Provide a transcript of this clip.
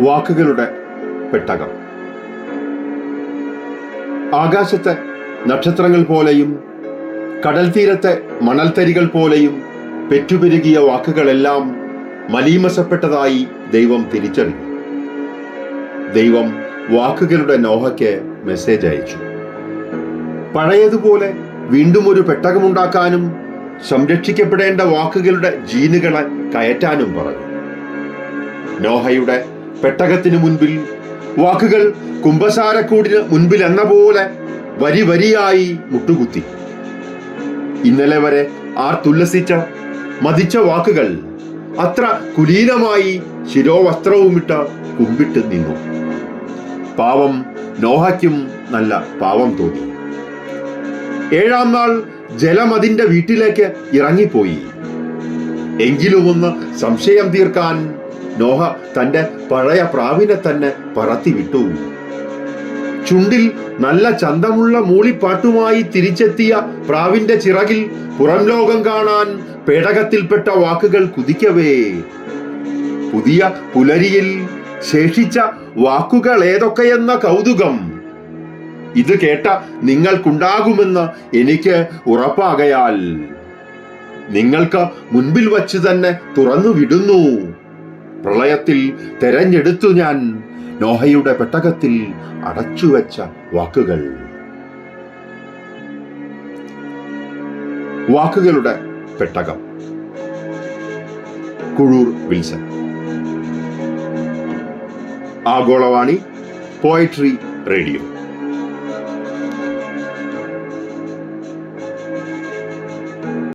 വാക്കുകളുടെ പെട്ടകം. ആകാശത്തെ നക്ഷത്രങ്ങൾ പോലെയും കടൽ തീരത്തെ മണൽത്തരികൾ പോലെയും പെറ്റുപെരുകിയ വാക്കുകളെല്ലാം മലീമസപ്പെട്ടതായി ദൈവം തിരിച്ചറിഞ്ഞു. ദൈവം വാക്കുകളുടെ നോഹയ്ക്ക് മെസ്സേജ് അയച്ചു. പഴയതുപോലെ വീണ്ടും ഒരു പെട്ടകമുണ്ടാക്കാനും സംരക്ഷിക്കപ്പെടേണ്ട വാക്കുകളുടെ ജീനുകളെ കയറ്റാനും പറഞ്ഞു. നോഹയുടെ പെട്ടകത്തിന് മുൻപിൽ വാക്കുകൾ കുംഭസാരക്കൂടിന് മുൻപിൽ എന്ന പോലെ വരി വരിയായി മുട്ടുകുത്തി. ഇന്നലെ വരെ ആർ തുല്ലസിച്ച മതിച്ച വാക്കുകൾ അത്ര കുലീനമായി ശിരോവസ്ത്രവുമിട്ട് കുമ്പിട്ട് നിന്നു. പാവം നോഹയ്ക്കും നല്ല പാവം തോന്നി. ഏഴാം നാൾ ജലം അതിന്റെ വീട്ടിലേക്ക് ഇറങ്ങിപ്പോയി. എങ്കിലും ഒന്ന് സംശയം തീർക്കാൻ നോഹ തന്റെ പഴയ പ്രാവിനെ തന്നെ പറത്തി വിട്ടു ചുണ്ടിൽ നല്ല ചന്തമുള്ള മൂളിപ്പാട്ടുമായി തിരിച്ചെത്തിയ പ്രാവിന്റെ ചിറകിൽ പുറം ലോകം കാണാൻ പേടകത്തിൽപ്പെട്ട വാക്കുകൾ കുതിക്കവേ. പുതിയ പുലരിയിൽ ശേഷിച്ച വാക്കുകൾ ഏതൊക്കെയെന്ന കൗതുകം. ഇത് കേട്ട നിങ്ങൾക്കുണ്ടാകുമെന്ന് എനിക്ക് ഉറപ്പാകയാൽ. നിങ്ങൾക്ക് മുൻപിൽ വച്ച് തന്നെ തുറന്നു വിടുന്നു പ്രളയത്തിൽ തെരഞ്ഞെടുത്തു ഞാൻ നോഹയുടെ പെട്ടകത്തിൽ അടച്ചുവെച്ച വാക്കുകൾ. വാക്കുകളുടെ പെട്ടകം. Kuzhur Wilson. Agolavani poetry radio.